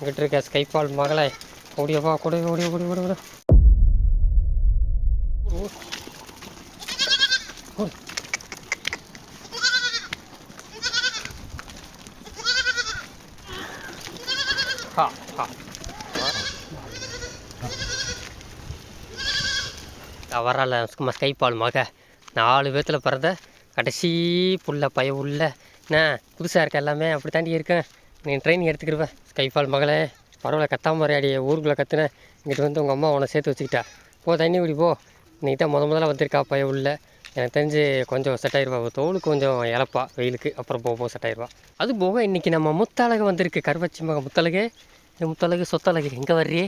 இங்கிட்ட இருக்க ஸ்கைபால் மகளே. ஓடியவா கூட ஓடி ஓடி ஓடி ஓடி ஹா ஸ்கைபால் மக. நாலு பேத்தில் பிறந்த கடைசி புள்ள பய உள்ள. என்ன புதுசாக இருக்க எல்லாமே அப்படி தாண்டி இருக்கேன். நீ ட்ரெயின் எடுத்துக்கிருவேன் ஸ்கைஃபால் மகளே பரவாயில்ல கத்தாம அடி ஊருக்குள்ளே கத்துனேன் இங்கிட்டு வந்து உங்கள் அம்மா உன்னை சேர்த்து வச்சுக்கிட்டா. போ தண்ணி குடி போ. நீ தான் முத முதல்ல வந்திருக்கா பய உள்ள. எனக்கு தெரிஞ்சு கொஞ்சம் செட் ஆயிடுவா தோல் கொஞ்சம் இழப்பா வெயிலுக்கு. அப்புறம் போக போக செட் ஆயிடுவா அது போக இன்றைக்கி நம்ம முத்தழகு வந்திருக்கு. கருவச்சி மக முத்தழகு. ஏ முத்தழகு சொத்தழகு. எங்கே வர்றியே?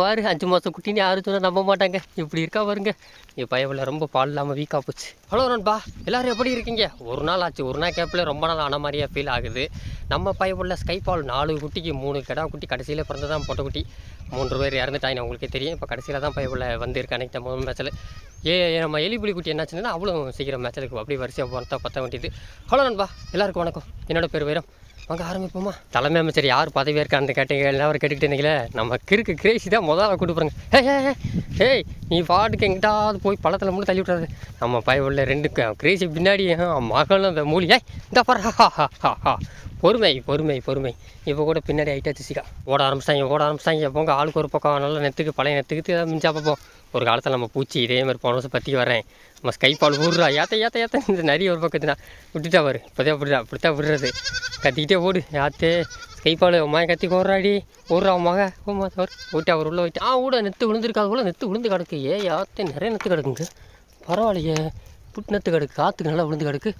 வாரு. அஞ்சு மாதம் குட்டின்னு யாரும் சொன்னால் நம்ப மாட்டாங்க. இப்படி இருக்கா பாருங்க. என் பயவில் ரொம்ப பால் இல்லாமல் வீக்காக போச்சு. ஹலோ நண்பா எல்லாரும் எப்படி இருக்கீங்க? ஒரு நாள் ஆச்சு ஒரு நாள் கேப்பில் ரொம்ப நாள் ஆன மாதிரியே ஃபீல் ஆகுது. நம்ம பயவுள்ள ஸ்கை பால் நாலு குட்டிக்கு மூணு கிடா குட்டி கடைசியில் பிறந்ததான் பொட்டை குட்டி. மூன்று பேர் இறந்துட்டாங்க உங்களுக்கே தெரியும். இப்போ கடைசியில் தான் பயவுள்ள வந்திருக்கு அன்றைக்கி முதல் மேட்சில் ஏ நம்ம எலிபுலி குட்டி என்னாச்சுன்னா அவ்வளோ சீக்கிரம் மேட்ச்சுக்கு அப்படி வரிசையாக போகிறதா பற்ற வேண்டியது. ஹலோ நண்பா எல்லாருக்கும் வணக்கம். என்னோடய பேர் வீரம். வாங்க ஆரம்பிப்போமா? தலைமை அமைச்சர் யார் பதவியாக இருக்கான்னு கேட்டீங்க எல்லாரும் கேட்டுக்கிட்டு நம்ம கிறுக்கு கிரேசி தான் முதல்ல கூப்பிடுறாங்க ஏய் ஹே ஏய், நீ பாட்டுக்கு எங்கிட்டாவது போய் பழத்தில் மட்டும் தள்ளி விட்றாரு நம்ம பய உள்ள ரெண்டு கிரேசி பின்னாடி மகளும் அந்த மூலி ஏய் இந்த பரா ஹா, ஹா, ஹா, ஹா. பொறுமை பொறுமை பொறுமை. இப்போ கூட பின்னாடி ஐட்டா திசிகா ஓட ஆரம்பிச்சிட்டாங்க ஓட ஆரம்பிச்சிட்டாங்க. போங்க ஆளுக்கு ஒரு பக்கம். நல்லா நெத்துக்கு பழைய நெத்துக்கு ஏதாவது மிஞ்சா பார்ப்போம். ஒரு காலத்தில் நம்ம பூச்சி இதே மாதிரி போன வருஷம் பற்றி வரேன் நம்ம ஸ்கைப்பால் விடுறா ஊடுறா ஏத்த ஏத்த ஏத்த. இந்த நிறைய ஒரு பக்கத்துனா விட்டுட்டா வரு இப்போதே அப்படிதான் அப்படித்தான் விடுறது. கத்திக்கிட்டே ஓடு. யாத்தே ஸ்கைப்பால் பால் கத்தி ஓடுறாடி. ஓடுறா உமாக ஓமா சார் ஓட்டி அவர் உள்ளே போயிட்டு ஆ ஊட நெத்து விழுந்துருக்காது போல நெத்து விழுந்து கிடக்கு. ஏ யாத்தே நிறைய நெத்து கிடக்குங்க. பரவாயில்லையே. புட்டு நெத்து கிடக்கு. காற்றுக்கு நல்லா விழுந்து கிடக்கு.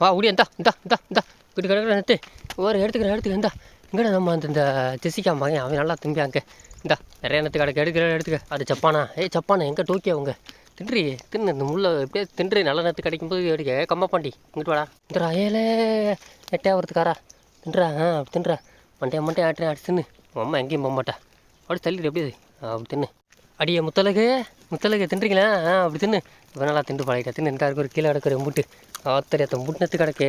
வா ஓடி இந்தா இந்தா இந்தா இந்தா. இப்படி கிடக்கிற நெத்து ஒரு இடத்துக்கு எடுத்துக்க இந்தா. இங்கடா நம்ம அந்த இந்த ஜெசிகா மகன் அவன் நல்லா திம்பியாங்க இந்தா நிறைய நெத்து கிடக்கு எடுக்கிற எடுத்துக்க. அது சப்பானா. ஏய் சப்பானா எங்கே டோக்கியா அவங்க? தின்றி தின்னு இந்த முள்ள எப்படியே தின்று நல்ல நேரத்து கிடைக்கும்போது எடுக்க கம்மா பாண்டி இங்கிட்டு வாடா. இந்தரா ஏலே எட்டே வரத்துக்காரா தின்றா ஆ அப்படி தின்றா. மண்டையா மண்டையா ஆட்டுறேன் அடி தின்னு. அம்மா எங்கேயும் போக மாட்டா. அப்படி தள்ளிடு எப்படி அப்படி தின்னு. அடியே முத்தலகு முத்தலகு தின்றீங்களா? ஆ அப்படி தின்னு. இவன் நல்லா தின்று பழகிட்டா. தின்னு இந்த ஒரு கீழே கிடக்கிற முட்டு. ஆத்தரி அத்த முட்டு கிடக்கு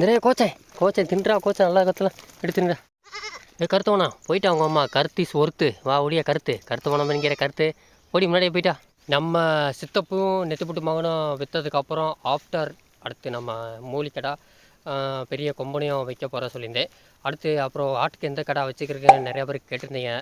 நிறைய கோச்சை. கோச்சை தின்றா கோச்சை நல்லா கத்தலாம் எடுத்து ஏ கருத்தவனா போயிட்டா அவங்க அம்மா. கருத்தி ஒருத்து வா ஒடியா கருத்து. கருத்தவனம் என்கிற கருத்து. ஓடி முன்னாடியே போயிட்டா. நம்ம சித்தப்பும் நெத்துப்புட்டு மகனும் விற்றதுக்கப்புறம் ஆஃப்டர் அடுத்து நம்ம மூலிக்கடா பெரிய கொம்பனையும் வைக்க போகிற சொல்லியிருந்தேன். அடுத்து அப்புறம் ஆட்டுக்கு எந்த கடை வச்சுக்கிறதுன்னு நிறையா பேர் கேட்டிருந்தீங்க.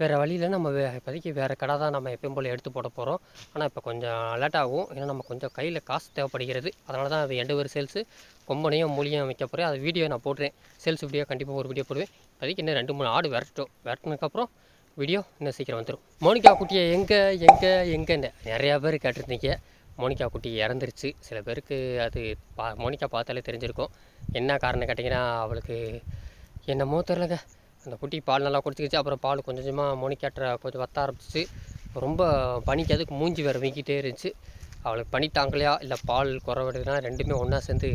வேறு வழியில் நம்ம வே இப்போதைக்கு வேறு கடை தான் நம்ம எப்பயும் போல் எடுத்து போட போகிறோம் ஆனால் இப்போ கொஞ்சம் லேட் ஆகும். ஏன்னா நம்ம கொஞ்சம் கையில் காசு தேவைப்படுகிறது. அதனால தான் அது எண்டு ஒரு சேல்ஸு கொம்பனையும் மூலியும் வைக்க போகிறேன் அது வீடியோ நான் போடுறேன். சேல்ஸ் வீடியோ கண்டிப்பாக ஒரு வீடியோ போடுவேன். இப்போதைக்கு இன்னும் ரெண்டு மூணு ஆடு விரட்டும் விரட்டினதுக்கப்புறம் வீடியோ இன்னும் சீக்கிரம் வந்துடும் மோனிகா குட்டியை எங்கே எங்கே எங்கேன்னு நிறையா பேர் கேட்டிருந்தீங்க. மோனிகா குட்டி இறந்துருச்சு. சில பேருக்கு அது பா மோனிகா பார்த்தாலே தெரிஞ்சிருக்கும். என்ன காரணம் கேட்டிங்கன்னா அவளுக்கு என்னமோ தெரிலங்க. அந்த குட்டி பால் நல்லா குடிச்சிக்கிச்சு. அப்புறம் பால் கொஞ்சம் கொஞ்சமாக மோனிகாட்ட கொஞ்சம் வத்த ஆரம்பிச்சிச்சு. ரொம்ப பனிக்கு அதுக்கு மூஞ்சி வேறு வீங்கிட்டே இருந்துச்சு. அவளுக்கு பனி தாங்கலையா இல்லை பால் குறவடுனா ரெண்டுமே ஒன்றா சேர்ந்து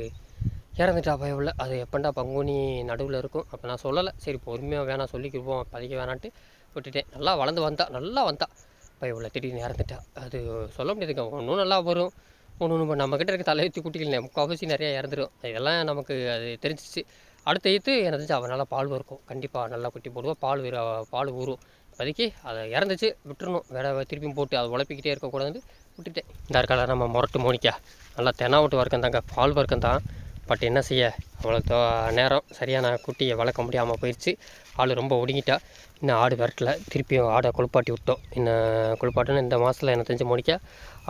இறந்துட்டா பயவில் அது எப்பண்டா பங்குனி நடுவில் இருக்கும். அப்போ நான் சொல்லலை. சரி பொறுமையாக வேணாம் சொல்லிக்கிருப்போம் பதிக்க வேணான்ட்டு விட்டுட்டேன். நல்லா வளர்ந்து வந்தா நல்லா வந்தா. பயவில் திடீர்னு இறந்துட்டா. அது சொல்ல முடியாதுங்க. ஒன்றும் நல்லா வரும். ஒன்று ஒன்று நம்மக்கிட்ட இருக்க தலையுத்தி குட்டிகள் முக்கால்வாசி நிறையா இறந்துடும் இதெல்லாம் நமக்கு அது தெரிஞ்சிச்சு அடுத்த ஈத்து எனக்கு தெரிஞ்சு அவள் நல்லா பால் வறுக்கும். கண்டிப்பாக நல்லா குட்டி போடுவோம். பால் வீர பால் ஊறும். இப்போதைக்கு அதை இறந்துச்சு விட்டுறணும். வேற திருப்பியும் போட்டு அதை உழப்பிக்கிட்டே இருக்கக்கூடாதுன்னு விட்டுட்டேன். இந்த இருக்கால நம்ம முரட்டு மோனிக்கா. நல்லா தெனா விட்டு வறுக்கம் தாங்க. பால் வறுக்கந்தான் பட் என்ன செய்ய? அவ்வளோ நேரம் சரியான குட்டியை வளர்க்க முடியாமல் போயிடுச்சு ஆள் ரொம்ப ஒடுங்கிட்டா. இன்னும் ஆடு விரட்டல. திருப்பியும் ஆடை குளிப்பாட்டி விட்டோம். இன்னும் குளிப்பாட்டுன்னு இந்த மாதத்தில் என்ன தெரிஞ்சு மோனிக்கா?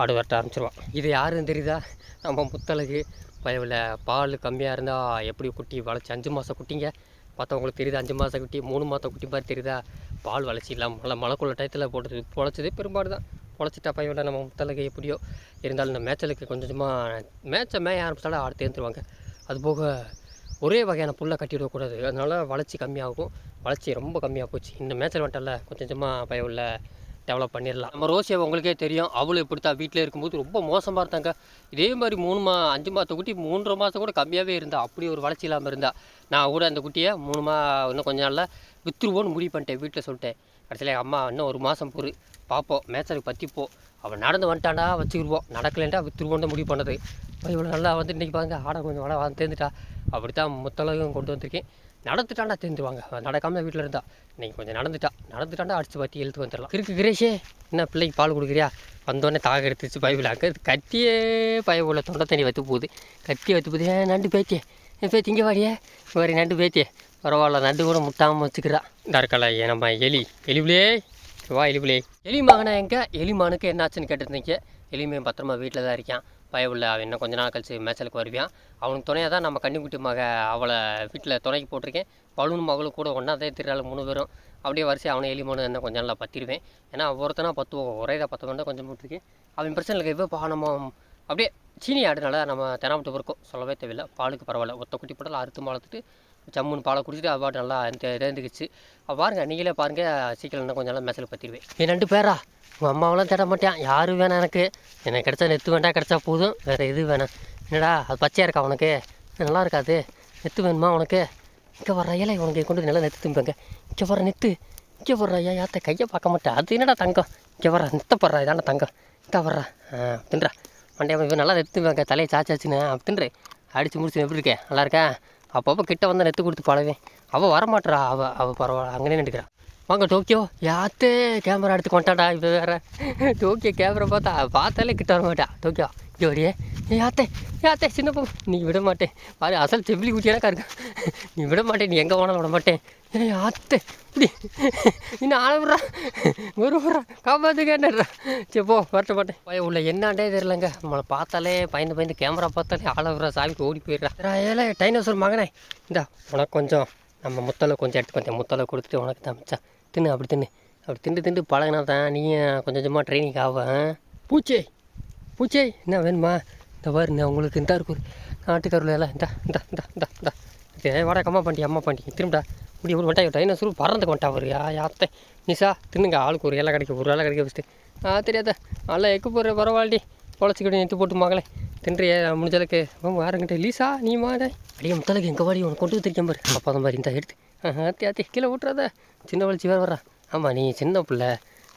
ஆடு வரட்ட ஆரம்பிச்சிருவான். இது யாருன்னு தெரியுதா? நம்ம முத்தழகு. பயவில் பால் கம்மியாக இருந்தால் எப்படி குட்டி வளர்ச்சி? அஞ்சு மாதம் குட்டிங்க. பார்த்தா உங்களுக்கு தெரியுது அஞ்சு மாதம் குட்டி மூணு மாதம் குட்டி மாதிரி தெரியுதா? பால் வளர்ச்சி இல்லாமல் மழை மழைக்குள்ள டயத்தில் போட்டது பொழைச்சதே பெரும்பாடு தான் பொழைச்சிட்டா பையன் நம்ம முத்தழகு எப்படியோ இருந்தாலும் இந்த மேய்ச்சலுக்கு கொஞ்சம் கொஞ்சமாக மேய்ச்ச மேய ஆரம்பித்தாலும் ஆடு தேர்ந்துருவாங்க அதுபோக ஒரே வகையான புல்லை கட்டிவிடக்கூடாது அதனால் வளர்ச்சி கம்மியாகும். வளர்ச்சி ரொம்ப கம்மியாக போச்சு. இந்த மேய்ச்சல் வந்துட்டல கொஞ்சம் கொஞ்சமாக பய உள்ள டெவலப் பண்ணிடலாம். நம்ம ரோசியை உங்களுக்கே தெரியும். அவளும் இப்படித்தான் வீட்டில் இருக்கும்போது ரொம்ப மோசமாக இருந்தாங்க. இதே மாதிரி மூணு மா அஞ்சு மாத குட்டி மூன்றரை மாதம் கூட கம்மியாகவே இருந்தா. அப்படி ஒரு வளர்ச்சி இல்லாமல் இருந்தா. நான் கூட அந்த குட்டியை மூணு மா இன்னும் கொஞ்ச நாளில் விற்றுருவோன்னு முடிவு பண்ணிட்டேன் வீட்டில் சொல்லிட்டேன். கடைசியில் அம்மா இன்னும் ஒரு மாதம் பொறு. பார்ப்போம் மேய்ச்சலுக்கு பற்றிப்போ அவன் நடந்து வந்துட்டாண்டா வச்சுக்கிடுவோம் நடக்கலைன்டா விற்றுருவோன்னு முடிவு பண்ணது. இவ்வளோ நல்லா வந்து இன்றைக்கி பாருங்க ஆடை கொஞ்சம் வள வந்து தேர்ந்துட்டா அப்படி தான் முத்தளவும் கொண்டு வந்திருக்கேன். நடந்துட்டானா தெரிஞ்சுவாங்க நடக்காமல் வீட்டில் இருந்தால் இன்னைக்கு கொஞ்சம் நடந்துட்டா. நடந்துட்டாண்டா அடிச்சு பார்த்து எழுத்து வந்துடலாம். இருக்கு கிரேஷே என்ன பிள்ளைக்கு பால் கொடுக்குறியா? வந்தோடனே தாக எடுத்துச்சு பைபிள். அங்கே கத்தியே பயவுள்ள தொண்டை தண்ணி வத்து போகுது. கத்தியை வத்து போகுது. ஏன் நண்டு பேத்தியே. என் பேத்தி இங்கே வாடியே. வேறு நண்டு பேத்தியே. பரவாயில்ல நண்டு கூட முட்டாமல் வச்சுக்கிறா. இந்த நம்ம எலி. எலிபிளே வா எலிபிளே. எலி மகனை எங்கே? எலி மகனுக்கு என்னாச்சுன்னு கேட்டிருந்தீங்க. எலிமையும் பத்திரமா வீட்டில் தான் இருக்கான். பயவுள்ள அவன் இன்னும் கொஞ்ச நாள் கழிச்சு மேய்ச்சலுக்கு வருவான். அவனுக்கு துணையாக தான் நம்ம கன்னிக்குட்டி மக அவளை வீட்டில் துணைக்கு போட்டிருக்கேன். பழுன் மகளும் கூட ஒன்றா தான் திருநாள் மூணு பேரும். அப்படியே வரிசை அவனை எலி மகன் என்ன கொஞ்சம் நல்லா பத்திருவேன். ஏன்னா ஒருத்தனா பத்துவோம் ஒரே இதாக பத்து மட்டும் கொஞ்சம் போட்டிருக்கேன். அவன் பிரச்சனை இல்லை இப்போ பா நம்ம அப்படியே சீனி ஆடுனால நம்ம தெனாமட்டு இருக்கும் சொல்லவே தேவையில்லை. பாலுக்கு பரவாயில்ல. ஒத்த குட்டி போட்டால் அறுத்து வளர்த்துட்டு ஜம்முன்னு பாலை குடிச்சிட்டு அது நல்லா நல்லா இறந்துக்குச்சு. பாருங்க நீங்களே பாருங்க சீக்கிரம் இன்னும் கொஞ்சம் நல்லா மெசல் பற்றிடுவேன் என் ரெண்டு பேரா? உங்கள் அம்மாவெல்லாம் தேட மாட்டேன் யாரும் வேணாம் எனக்கு. எனக்கு கிடச்சா நெத்து வேண்டாம் கிடைச்சா போதும். வேறு எது வேணாம். என்னடா அது பச்சையாக இருக்கா உனக்கு? நல்லா இருக்காது. நெத்து வேணுமா உனக்கு? இங்கே வர இலை உனக்கு கொண்டு நல்லா நெத்து திம்பங்க. இங்கே வர நெத்து இங்கே வர்ற ஐயா யாத்த கையை பார்க்க மாட்டேன். அது என்னடா தங்கம்? இங்கே வர நெத்த படுறா இதான தங்கம்? இங்கே வர்றா. தின்றா. மண்டையா இவன் நல்லா நெத்து திம்பங்க தலையை சாச்சாச்சுன்னு தின்று. அடித்து முடிச்சு எப்படி இருக்கேன் நல்லா இருக்கா? அப்பப்போ கிட்ட வந்து நெத்து கொடுத்து பழவேன் அவள் வரமாட்டா அவள் அவள் பரவாயில்ல அங்கேயே நின்றுக்கிறா வாங்க டோக்கியோ. யாத்தே கேமரா எடுத்து கொண்டாடா. இப்போ வேற. டோக்கியோ கேமரா பார்த்தா பார்த்தாலே கிட்ட வரமாட்டா. டோக்கியோ. ஜோடியே யாத்தே ஆத்தே சின்ன பொண்ணு. நீ விட மாட்டேன் பாரு அசல் செவிலி குட்டியானக்கா இருக்கா. நீ விட மாட்டேன் நீ எங்கே போனாலும் விட மாட்டேன் ஏ ஆத்தே இப்படி இன்னும் ஆள விட்றா? ஒரு விட்றா. காப்பாற்றுக்க சரி போ வரட்ட மாட்டேன் பய உள்ள என்னாண்டே தெரிலங்க நம்மளை பார்த்தாலே பயந்து பயந்து கேமரா பார்த்தாலே ஆள விட்றா சாமிக்கு ஓடி போயிடுறா. ஏல டைனோசர் மகனே. இந்தா உனக்கு கொஞ்சம் நம்ம முத்தலை கொஞ்சம் எடுத்து கொஞ்சம் முத்தலை கொடுத்துட்டு உனக்கு தமிச்சா தின்னு அப்படி தின்னு. அப்படி திண்டு திண்டு பழகினா தான் நீ கொஞ்சம் கொஞ்சமாக ட்ரைனிங் ஆவேன் பூச்சே. பூச்சே என்ன வேணுமா? இந்த பாரு உங்களுக்கு இந்த இருக்கு. நாட்டுக்கருள் எல்லாம் இந்த இந்த இந்தா இந்த இந்தா. இதே வாடா அம்மா பாண்டி அம்மா பாண்டி திரும்படா. முடி ஒரு என்ன சுரு பறந்துக்கு வந்துட்டா ஒரு யா யாத்தை நிசா தின்னுங்க. ஆளுக்கு ஒரு இலை கிடைக்க ஒரு இலை கிடைக்க வச்சுட்டு ஆ தெரியாத? நல்லா எக்கு போகிற பரவாயில்லடி. பொழைச்சிக்கிட்டு நிறுத்து போட்டு மகளே. தின்றிய முடிஞ்சளவுக்கு. யாருங்கிட்ட லீசா நீ மாடே அடியே முத்தலுக்கு எங்கள் வாடி உனக்கு கொண்டு வந்து தெரியும் பாரு. அப்பா தான் மாதிரி இந்த எடுத்து. ஆத்தி ஆத்தி கீழே விட்றாத சின்ன வளர்ச்சி வேறு வர்றா. ஆமாம் நீ சின்ன பிள்ளை.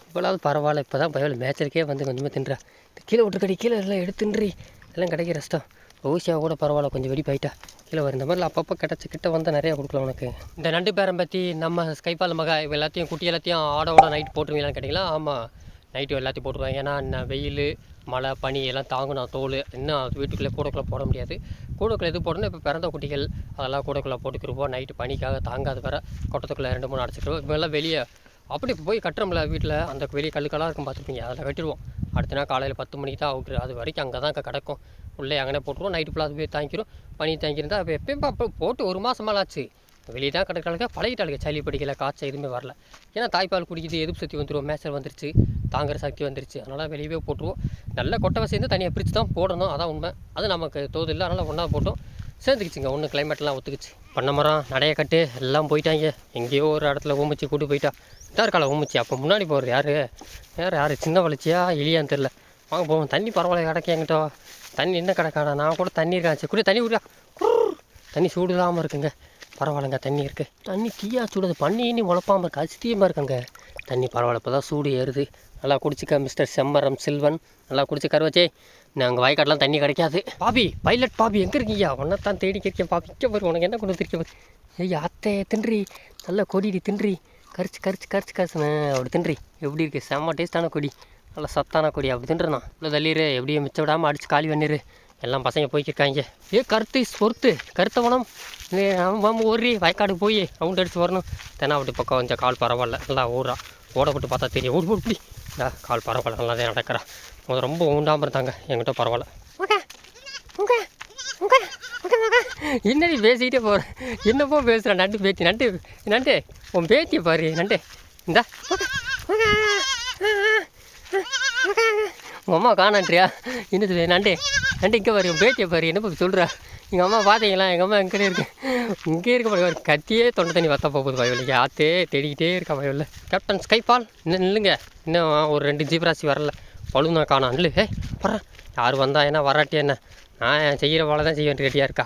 இப்போலாவது பரவாயில்ல இப்போ தான் பயவில் மேய்ச்சலுக்கே வந்து கொஞ்சமாக தின்றா. கீழே விட்டுருக்கடி கீழே எல்லாம் எடுத்துன்றி எல்லாம் கிடைக்கிற கஷ்டம். ஊசியாக கூட பரவாயில்ல கொஞ்சம் வெடிப்பாயிட்டா. கீழே வரும் இந்த மாதிரிலாம் அப்பப்போ கிடச்சி கிட்ட வந்தால் நிறையா கொடுக்கலாம் உனக்கு. இந்த நண்டு பேரம் பற்றி நம்ம ஸ்கைபால் மகா இவ எல்லாத்தையும் குட்டி எல்லாத்தையும் ஆடோட நைட் போட்டுருவீங்களான்னு கேட்டிங்களா? ஆமாம் நைட்டு எல்லாத்தையும் போட்டுருவேன் ஏன்னா என்ன வெயில் மழை பனி எல்லாம் தாங்கணும் தோல். இன்னும் அது வீட்டுக்குள்ளே கூடக்குள்ளே போட முடியாது. கூடக்குள்ளே எது போடணும். இப்போ பிறந்த குட்டிகள் அதெல்லாம் கூடக்குள்ளே போட்டுக்கிருவோம். நைட்டு பனிக்காக தாங்காது வேறு. கொட்டத்துக்குள்ளே ரெண்டு மூணு அடைச்சிக்கிருவோம். இவெல்லாம் வெளியே அப்படி போய் கட்டுறோம்ல வீட்டில் அந்த வெளியே கல்லுக்கெல்லாம் இருக்கும் பார்த்துருப்பீங்க. அதில் கட்டிடுவோம். அடுத்த நாள் காலையில் பத்து மணிக்கு தான் அவுட்ரு அது வரைக்கும் அங்கே தான் கிடக்கும். உள்ளே அங்கே போட்டுருவோம். நைட்டு ஃபுல்லாக போய் தாங்கிக்கிறோம் பனி தாங்கியிருந்தா அப்போ எப்பயும் அப்போ போட்டு ஒரு மாதம் ஆச்சு. வெளியே தான் கிடக்கிறாளுங்க பழகிட்டாளுங்க. சளி பிடிக்கல காய்ச்சல் எதுவுமே வரல. ஏன்னா தாய்ப்பால் குடிக்குது எதிர்ப்பு சக்தி வந்துடும் மேய்ச்சல் வந்துருச்சு தாங்குற சக்தி வந்துருச்சு. அதனால் வெளியவே போட்டுருவோம். நல்ல கொட்டை சேர்ந்து தனியாக பிரித்து தான் போடணும். அதான் உண்மை. அது நமக்கு தோது இல்லை. அதனால் ஒன்றா போட்டோம். சேர்ந்துக்குச்சுங்க. ஒன்று கிளைமேட்லாம் ஒத்துக்குச்சு. பண்ண மரம் நடைய கட்டு எல்லாம் போயிட்டாங்க. எங்கேயோ ஒரு இடத்துல ஊமிச்சு கூட்டு போயிட்டா. இதாக இருக்கால ஊமிச்சு அப்போ முன்னாடி போகிறது யார்? வேறு யார்? சின்ன வளர்ச்சியா எளியான்னு தெரில வாங்க போவோம். தண்ணி பரவாயில்ல கிடக்கு என்கிட்ட. தண்ணி என்ன கிடக்காடா? நான் கூட தண்ணி இருக்காச்சு குடி தண்ணி குடியா. தண்ணி சூடு இல்லாமல் இருக்குங்க. பரவாயில்லைங்க தண்ணி இருக்குது தண்ணி டீயா சூடுது. பண்ணி இனி உழப்பாமல் இருக்கு. அசித்தியமாக இருக்குங்க. தண்ணி பரவாயில்ல இப்போ தான் சூடு ஏறுது. நல்லா குடிச்சிக்க மிஸ்டர் செம்மரம் செல்வன். நல்லா குடிச்சு கருவச்சே நாங்கள் வாய்க்காட்டெலாம் தண்ணி கிடைக்காது. பாபி பைலட் பாபி எங்கே இருக்கீங்க? உன்னை தான் தேடி கேட்கேன். பாபி இங்கே பாரு உனக்கு என்ன கொண்டு வந்திருக்க பாரு. ஏய் அத்தை தின்றி. நல்லா கொடிடி தின்றி. கரிச்சு கரிச்சு கரிச்சு கரிச்சுண்ணே அப்படி தின்றி. எப்படி இருக்கு? செம்ம டேஸ்ட்டான கொடி. நல்லா சத்தான கொடி. அப்படி தின்றுனா? இல்லை தள்ளிடு எப்படியும் மிச்சம் விடாமல் அடிச்சு காலி பண்ணிடு எல்லாம் பசங்க போய்க்கிருக்காங்க. ஏ கருத்து பொறுத்து. கருத்தவனம் நம்ம ஓடி வயக்காடு போய் ரவுண்ட் அடிச்சு வரணும். தெனா அப்படி பக்கம் கொஞ்சம் கால் பரவாயில்ல. நல்லா ஓடுறா ஓடப்பட்டு பார்த்தா தெரியும். ஓடி ஓடி இந்தா கால் பரவாயில்ல. நல்லா தான் நடக்கிறா. முதல் ரொம்ப ஊண்டாமல் இருந்தாங்க. என்கிட்ட பரவாயில்ல. என்னடி பேசிக்கிட்டே போகிறேன் என்னப்போ பேசுகிறேன் நண்டு பேத்தி நண்டு நண்டு. உன் பேத்தியை பாரு நண்டு. இந்தா. உங்கள் அம்மா காணான்றியா? என்னது நண்டு. நண்டு இங்கே பாரு உன் பேத்தியை பாரு. என்ன சொல்கிறா எங்கள் அம்மா பார்த்தீங்களா எங்கள் அம்மா எங்கே இருக்கு. இங்கே இருக்க ஒரு கத்தியே தொண்டை தண்ணி வத்த போகுது பயவில்லைங்க ஆத்தே தேடிக்கிட்டே இருக்கா பயவில்ல கேப்டன் ஸ்கைபால் இன்னும் நில்லுங்க. இன்னும் ஒரு ரெண்டு ஜீவராசி வரல. பழுனா காணாம் நில்லு. ஏ வர்றேன் யார் வந்தா என்ன வராட்டி என்ன? நான் செய்கிற வேலை தான் செய்ய ரெடியாக இருக்கா?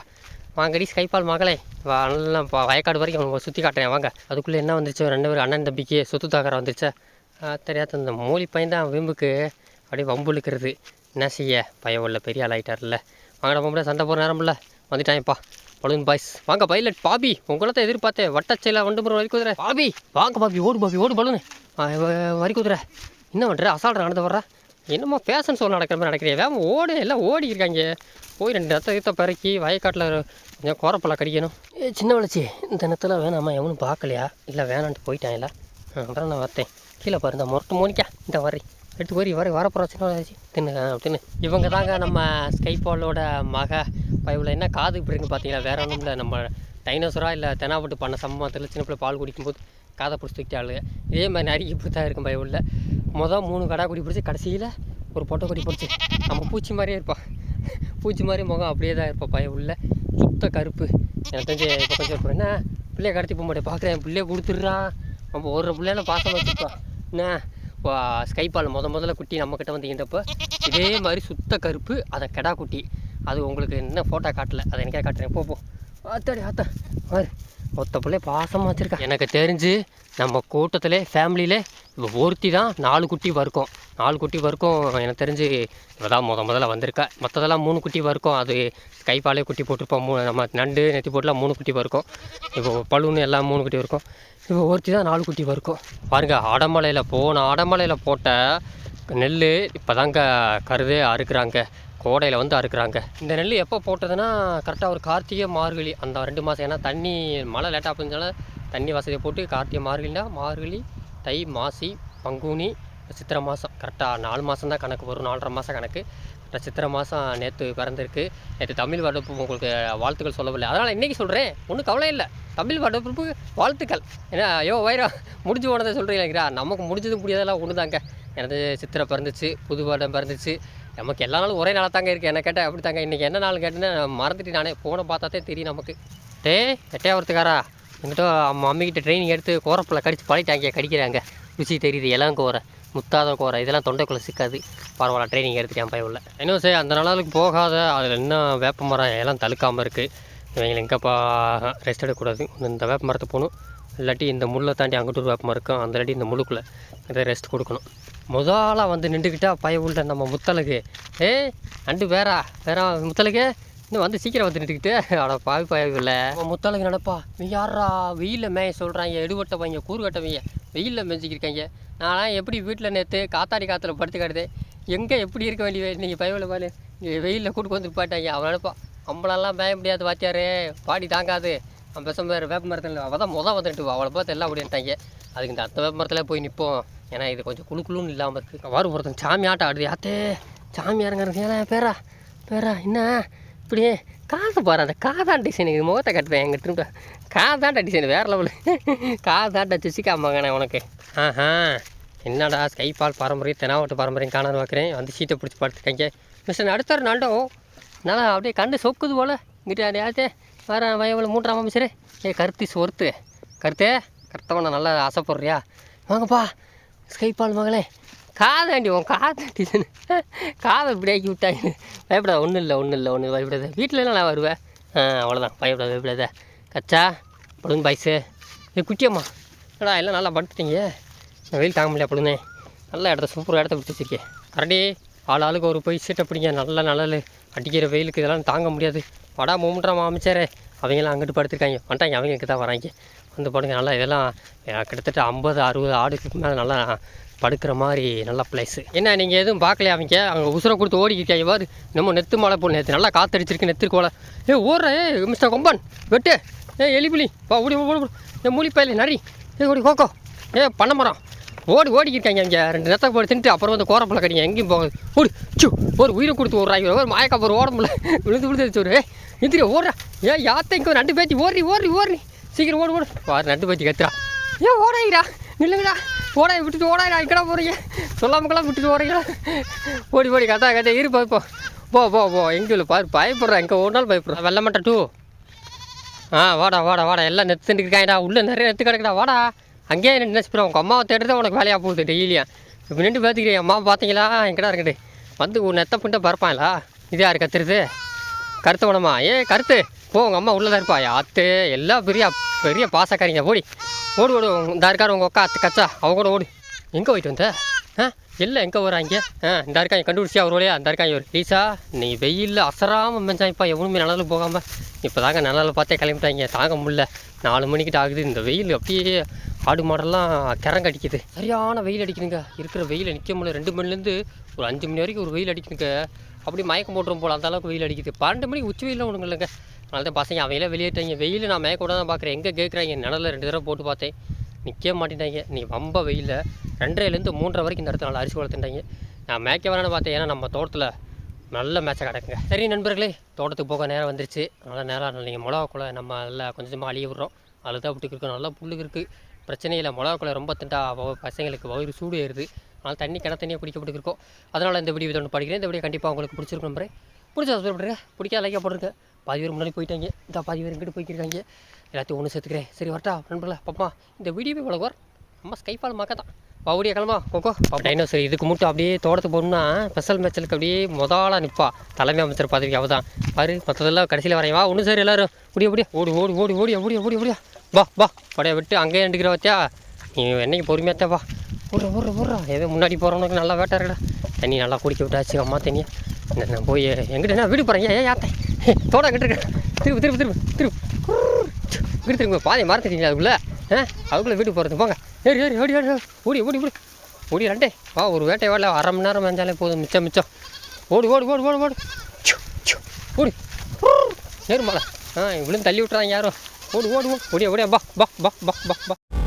வாங்கடி ஸ்கைபால் மகளே. வா நல்லா வயக்காடு வரைக்கும் அவங்க சுற்றி காட்டுறேன் வாங்க. அதுக்குள்ளே என்ன வந்துருச்சு? ரெண்டு பேரும் அண்ணன் தம்பிக்கு சொத்து தாக்கரை வந்துருச்சா? தெரியாத இந்த மூலி பையன் தான் விம்புக்கு அப்படியே வம்பு இழுக்கிறது. என்ன செய்ய? பயம் உள்ள பெரிய ஆள் வாங்கட வாங்கடா பொம்பளை சண்டை போகிற நேரம்ல. வந்துட்டாங்கப்பா வந்துட்டான்ப்பா பலூன் பாய்ஸ். வாங்க பைலட் பாபி உங்களை தான் எதிர்பார்த்தேன். வட்டச்சையில் வண்டு முறை வரி குதிரை. பாபி வாங்க பாபி ஓடு பாபி ஓடு பலூனு. வரி குதிரை. என்ன பண்ணுற அசால்ட் நடந்து வர்ற? என்னமோ ஃபேஷன் ஷோ நடக்கிற மாதிரி நடக்கிறீங்க வேகம் ஓடு எல்லாம் ஓடி இருக்காங்க. போய் ரெண்டு ரத்த ஈத்த பிறக்கி வயக்காட்டில் கொஞ்சம் கோரப்பழம் கடிக்கணும். ஏ சின்ன வளச்சி இந்த நேரத்தில் வேணாமா எவனும் பார்க்கலையா? இல்லை வேணான்ட்டு போயிட்டான் இல்லை அப்புறம் நான் வரத்தேன் கீழே பாரு இந்த முரட்டு மோனிக்கா இந்த வரி. எடுத்து வரி வர வரப்போகிற சின்ன வளச்சி தின்னு அப்படின்னு இவங்க தாங்க நம்ம ஸ்கைபாலோட மக பயவில். என்ன காது இப்படி இருக்குன்னு பார்த்தீங்களா வேற ஒன்றும் இல்லை. நம்ம டைனோசரா இல்லை தெனாவட்டு பண்ண சம்பவத்தில் சின்ன பிள்ளை பால் குடிக்கும்போது காதை பிடிச்சி தூக்கிட்டு ஆளுங்க இதே மாதிரி நிறைய இப்படி தான் இருக்கும் பயவில் மொதல் மூணு கடா குடி பிடிச்சி கடைசியில் ஒரு பொட்டை குடி பிடிச்சி. நம்ம பூச்சி மாதிரியே இருப்பான் பூச்சி மாதிரி முகம் அப்படியே தான் இருப்பான் பையன் உள்ள. சுத்த கருப்பு. எனக்கு தெரிஞ்சு இப்போ கொஞ்சம் என்ன பிள்ளைய கடத்தி போக மாட்டேன் பார்க்குறேன் பிள்ளைய கொடுத்துட்றான் நம்ம ஒரு பிள்ளையெல்லாம் பாசமாக வச்சுருப்பான் என்ன ஸ்கைப்பால் முத முதல்ல குட்டி நம்மக்கிட்ட வந்து இதே மாதிரி சுத்த கருப்பு அதை கெடா குட்டி. அது உங்களுக்கு என்ன ஃபோட்டோ காட்டல. அதை எனக்கே காட்டுறேன். போப்போம் போ ஆத்தாடி ஆத்தா பாரு ஒத்த பிள்ளை பாசமாக வச்சுருக்கா. எனக்கு தெரிஞ்சு நம்ம கூட்டத்திலே ஃபேமிலியிலே இப்போ ஒருத்தி தான் நாலு குட்டி வறுக்கும் நாலு குட்டி வறுக்கும் எனக்கு தெரிஞ்சு இவதான் முத முதல்ல வந்திருக்கா. மற்றதெல்லாம் மூணு குட்டி வறுக்கும் அது கைப்பாலே குட்டி போட்டிருப்போம் மூணு நம்ம நண்டு நெத்தி போட்டுலாம் மூணு குட்டி வறுக்கும் இப்போ பழுன்னு எல்லாம் மூணு குட்டி வறுக்கும் இப்போ ஒருத்தி தான் நாலு குட்டி வறுக்கும் பாருங்கள் அடமலையில் போன அடமலையில் போட்ட நெல் இப்போ தாங்க கருதே அறுக்கிறாங்க. கோடையில் வந்து அறுக்குறாங்க. இந்த நெல் எப்போ போட்டதுன்னா கரெக்டாக ஒரு கார்த்திகை மார்கழி அந்த ரெண்டு மாதம் ஏன்னா தண்ணி மழை லேட்டாக பெஞ்சனால தண்ணி வசதியை போட்டு கார்த்திகை மார்கழினா மார்கழி தை மாசி பங்குனி சித்திரை மாதம் கரெக்டாக நாலு மாதம் தான் கணக்கு வரும். நாலரை மாதம் கணக்கு. கரெக்டாக சித்திரை மாதம் நேற்று பிறந்திருக்கு. நேற்று தமிழ் வருடப்பு உங்களுக்கு வாழ்த்துக்கள் சொல்லவில்லை அதனால் இன்றைக்கி சொல்கிறேன் ஒன்றும் கவலை இல்லை. தமிழ் வருடப்புக்கு வாழ்த்துக்கள். ஏன்னா ஐயோ வைரம் முடிஞ்சு போனதை சொல்கிறீங்களா நமக்கு முடிஞ்சது முடியாதெல்லாம் ஒன்று தாங்க எனது சித்திரை பிறந்துச்சு புது வருடம் பிறந்துச்சு. நமக்கு எல்லா நாளும் ஒரே நாளாக தாங்க இருக்குது என்ன கேட்டால் அப்படி தாங்க? இன்றைக்கி என்ன நாள் கேட்டுன்னு மறந்துட்டு நானே. ஃபோனை பார்த்தாதே தெரியும் நமக்கு. டே எட்டையாவரத்துக்காரா அம்மா மம்மிக்கிட்ட ட்ரைனிங் எடுத்து கோரப்பில் கடிச்சு பழகிட்டாங்க கடிக்கிறாங்க. ருசி தெரியுது எல்லாம் கோரை முத்தாத கோரை இதெல்லாம் தொண்டைக்குள்ளே சிக்காது. பரவாயில்ல ட்ரைனிங் எடுத்துட்டேன் பயவுள்ள இன்னும் சரி அந்த நாளுக்கு போகாத அதில் இன்னும் வேப்ப மரம் எல்லாம் தழுக்காமல் இருக்குது இவங்களை எங்கேப்பா ரெஸ்ட் எடுக்கக்கூடாது. இந்த வேப்ப மரத்தை போகணும். இல்லாட்டி இந்த முள்ளை தாண்டி அங்கிட்டு ஒரு வேப்ப மரம் இருக்கும். அந்த இல்லாட்டி இந்த முழுக்குள்ளே இதை ரெஸ்ட் கொடுக்கணும். முதலாக வந்து நின்றுக்கிட்டா பய உள்ள நம்ம முத்தலுக்கு ஏ அண்டு வேறா வேற முத்தலுக்கு இன்னும் வந்து சீக்கிரம் வந்து நின்றுக்கிட்டு. அட பாவி பயவில்ல முத்தலுக்கு நடப்பா. நீ யாரா வெயிலில் மேய சொல்கிறாங்க எடுபட்ட பையன் கூறுகட்டவங்க வெயிலில் மேய்ச்சிக்கிருக்காங்க நான்லாம் எப்படி வீட்டில் நேற்று காத்தாடி காற்றுல படுத்து கிடது எங்கே எப்படி இருக்க வேண்டிய நீங்கள் பயவில் பாரு. வெயிலில் கூட்டு வந்து போயிட்டாங்க. அவன் நினப்பா நம்மளெல்லாம் மேய முடியாது வாத்தியாரே. பாடி தாங்காது. அவன் பேச வேறு வேப்ப மரத்தில் அவள் தான் முதல் வந்துட்டு அவளை பார்த்து எல்லாம் அப்படின்ட்டாங்க. அதுக்கு இந்த அத்தை வேப்ப மரத்தில் போய் நிற்போம் ஏன்னா இது கொஞ்சம் குளு குளுன்னு இல்லாமல் இருக்குது வாரு ஒருத்தன் சாமி ஆட்டம் ஆடுது. யாத்தே சாமியாருங்க ஏன்னா பேரா பேரா என்ன? இப்படியே காது பாரு அந்த காதாண்ட டிசைன். இது முகத்தை கட்டுறேன் எங்கள் திரும்ப. காதாண்ட டிசைன் வேறு லெவலு காதாண்ட சுசிக்கா மகனே உனக்கு. ஆஹா என்னடா ஸ்கைபால் பாரம்பரியம் தெனாவட்டு பாரம்பரியம் காணாது பார்க்குறேன் வந்து சீட்டை பிடிச்சி படுத்துக்கங்க மிஸ்டர் அடுத்தார் நாண்டோ நல்லா அப்படியே கண்டு சொக்குது போல. இங்கிட்ட யாத்தே? வர வயவில் மூன்றாம் அமைச்சர் ஏ கருத்தி சொர்த்து. கருத்தே கருத்தவனை நல்லா ஆசைப்படுறியா? வாங்கப்பா. ஸ்கைபால் மகளே. காதாண்டி உன் காதாண்டி காதை இப்படி ஆக்கி விட்டாங்க பயப்படாத ஒன்றும் இல்லை ஒன்றும் இல்லை ஒன்றும் பயப்படாத. வீட்டிலலாம் நான் வருவேன். ஆ அவ்வளோதான் பயப்படாத பயப்படாத. கச்சா பழுன் பாய்ஸு ஏ குட்டியம்மா என்னடா எல்லாம் நல்லா படுத்துட்டீங்க. நான் வெயில் தாங்க முடியல பழுனே நல்ல இடத்த சூப்பராக இடத்த பிடிச்சி வச்சிருக்கேன் கரடி ஆள் ஆளுக்கு ஒரு போய் சீட்டை பிடிங்க. நல்ல நல்ல அடிக்கிற வெயிலுக்கு இதெல்லாம் தாங்க முடியாது. வடா மூன்றாம் அமைச்சாரே அவங்கெல்லாம் அங்கிட்டு படுத்துருக்காங்க. வந்துட்டாங்க அவங்களுக்கு தான் வராங்க. வந்து படுங்க நல்லா இதெல்லாம் கிட்டத்தட்ட ஐம்பது அறுபது ஆடுக்கு மேலே நல்லா படுக்கிற மாதிரி நல்ல ப்ளேஸு என்ன நீங்கள் எதுவும் பார்க்கலையா அவங்க? அவங்க உசுரை கொடுத்து ஓடிக்கிட்டாங்க பாரு நம்ம நெத்து மழை போல் நேற்று நல்லா காத்தடிச்சிருக்கு நெத்து கோலை ஏ ஓடுற ஏ மிஸ்டர் கொம்பன் வெட்டு. ஏ எலிபுலி வா ஓடி ஓடி ஏ மூலிப்பயலி நரி. ஏ ஓடி கோக்கோ. ஏ பண்ண மரம். ஓடி ஓடிக்கிருக்காங்க இங்கே. ரெண்டு நேரத்தை போட்டு தின்ட்டு அப்புறம் வந்து கோரப்பில் கடிங்க. எங்கேயும் போகுது. ஓடி சு ஒரு உயிரை கொடுத்து ஓடுறாங்க ஒரு மாயக்கா ஒரு ஓட முடியல. விழுந்து விழுந்து ஒரு ஏ எந்திரி ஓடுறா. ஏ யாத்த இங்கே நண்டு பேத்தி? ஓடி ஓடுறி ஓடுறி. சீக்கிரம் ஓடு ஓடு. பாரு நட்டு போச்சு கத்துறா ஏ ஓடாயிரா நில்லுங்கடா. ஓடாய் விட்டுட்டு ஓடாயிரா இக்கடா போகிறீங்க சொல்லாமக்கெல்லாம் விட்டுட்டு போகிறீங்களா ஓடி ஓடி கதா கத்தா இரு போ போ. போ போ எங்கே இல்லை பாரு பயப்படுறேன் எங்கே ஓடினாலும் பயப்படுறேன் வெள்ள மாட்டேன் டூ. ஆ வாடா வாடா வாடா. எல்லாம் நெத்து இருக்காங்கடா உள்ளே நிறைய நெத்து கிடக்குடா. வாடா. அங்கேயே நின்று உங்கள் அம்மாவை தேடுறது உனக்கு வேலையாக போகுது டெய்லியும் இப்போ நின்று பார்த்துக்கிறேன் அம்மா பார்த்தீங்களா எங்கடா இருக்குது? வந்து உன் நெத்த பண்ணிட்டு பறப்பாங்களா இது யார் கத்துறது? கருத்து உடமா ஏ கருத்து. போ உங்கள் அம்மா உள்ளே தான் இருப்பா அத்து எல்லாம் பெரிய பெரிய பாசக்காரிங்க. ஓடி ஓடு ஓடு இந்த இருக்கார் உங்கள் அக்கா அத்து கச்சா. அவங்க கூட ஓடு. எங்கே போயிட்டு வந்த? ஆ? இல்லை எங்கே வராங்க ஆ இந்த இருக்காங்க கண்டுபிடிச்சியா அவர் வழியா. இந்த இருக்காங்க ஒரு லீசா நீ வெயிலில் அசராமல் மெஞ்சாய்ப்பா எவனுமே நிழலுக்கு போகாமல் இப்போ தாங்க நிழலில் பார்த்தே கிளம்பிட்டாங்க. தாங்க முடியல. நாலு மணிக்கிட்ட ஆகுது. இந்த வெயில் அப்படியே ஆடு மாடெல்லாம் கிறங்க அடிக்குது சரியான வெயில் அடிக்கணுங்க இருக்கிற வெயில் நிற்க முடியல. ரெண்டு மணிலேருந்து ஒரு அஞ்சு மணி வரைக்கும் ஒரு வெயில் அடிக்கணுங்க அப்படியே மயக்கம் போட்டுரும் போல. அந்த அளவுக்கு வெயில் அடிக்குது. பன்னெண்டு மணிக்கு உச்சி வெயிலில் ஒன்றுங்க இல்லைங்க அதனால தான் பசங்க அவங்களே வெளியேட்டாங்க வெயில் நான் மேய கூட தான் பார்க்குறேன் எங்கே கேட்குறாங்க நிழலில் ரெண்டு தடவை போட்டு பார்த்தேன். நிற்க மாட்டேன்ட்டாங்க. நீ ரொம்ப வெயிலில். ரெண்டரைலேருந்து மூன்றரை வரைக்கும் இந்த இடத்துல நல்லா அரிசி வளர்த்துட்டாங்க. நான் மேய்க்க வேணான்னு பார்த்தேன். ஏன்னா நம்ம தோட்டத்தில் நல்ல மேட்சை கிடக்குங்க. சரி நண்பர்களே தோட்டத்துக்கு போக நேரம் வந்துருச்சு. அதனால் நேரம் நீங்கள் மிளகா குலை நம்ம நல்லா கொஞ்சம் கொஞ்சமாக அழிய விட்றோம். அதில் தான் விட்டுக்கு இருக்கோம் நல்லா புல்லுக்கு இருக்குது பிரச்சனையில் மிளகா குலை ரொம்ப திண்டா பசங்களுக்கு வயிறு சூடு ஏறுது. அதனால் தண்ணி கிண தண்ணியாக குடிக்கப்பட்டு இருக்கோம். அதனால் இந்த வீடியோ ஒன்று படிக்கிறேன். இந்த வீடியோ கண்டிப்பாக உங்களுக்கு பிடிச்சிருக்கும் நம்புறேன் பிடிச்சி சப்ஸ்கிரைப் பண்ணுறேன் பிடிக்காத லைக்காக போட்டுருங்க. பாதி பேர் முன்னாடி போயிட்டாங்க. இந்த பாதி பேர் இங்கிட்டு போய்க்கிருக்காங்க. எல்லாத்தையும் ஒன்று சேர்த்துக்கிறேன். சரி வரட்டா. நண்பர்களே பாப்பா இந்த வீடியோ இவ்வளோ நம்ம ஸ்கைஃபால் மக்கா தான். பவுடிய கிளம்பா கோகோ டைனோசர் இதுக்கு மட்டும் அப்படியே தோட்டத்துக்கு போகணும்னா ஸ்பெஷல் மேட்சலுக்கு அப்படியே முதலாக நிற்பா தலைமை அமைச்சர் பதவிக்கு அவள் தான் பாரு மற்றதெல்லாம் கடைசியில் வரையவா வா ஒன்று சரி எல்லாரும். முடிய ஓடியா. ஓடி ஓடி ஓடி ஓடி ஓடி ஓடியா ஓடியா. வா வா. படைய விட்டு அங்கேயே நின்றுக்கிற வச்சா நீ என்னைக்கு பொறுமையாத்தா வா. ஓடுற ஓடுற ஓடுறா. ஏதோ முன்னாடி போகிறவனுக்கு நல்லா வேட்டை இருக்கடா தண்ணி நல்லா குடிக்க விட்டாச்சு அம்மா தண்ணியை. என்ன நான் போய் எங்கிட்ட என்ன வீடு போகிறேன் ஏன் யாத்தேன் தோட அங்கிட்டு இருக்கேன் திரும்ப திரும்ப திரும்ப திரும்ப இங்கிட்டு திரும்ப பாதையை மறந்துட்டீங்களா அதுக்குள்ளே. ஆ அதுக்குள்ளே வீட்டுக்கு போகிறது போங்க. ஏறி ஏறி ஓடி ஓடி ஓடி. ஓடி ஓடி ஓடி. ரெண்டே. வா ஒரு வேட்டை வேலை அரை மணி நேரம் மேஞ்சாலே போதும். மிச்சம் மிச்சம். ஓடு ஓடு ஓடு ஓடு ஓடி. ஓடி. ஏறு ஆ இவ்வளோ தள்ளி விட்றாங்க யாரும் ஓடு ஓடு ஓடி. ஓடியா ஓடியா. பா பா பா பா பா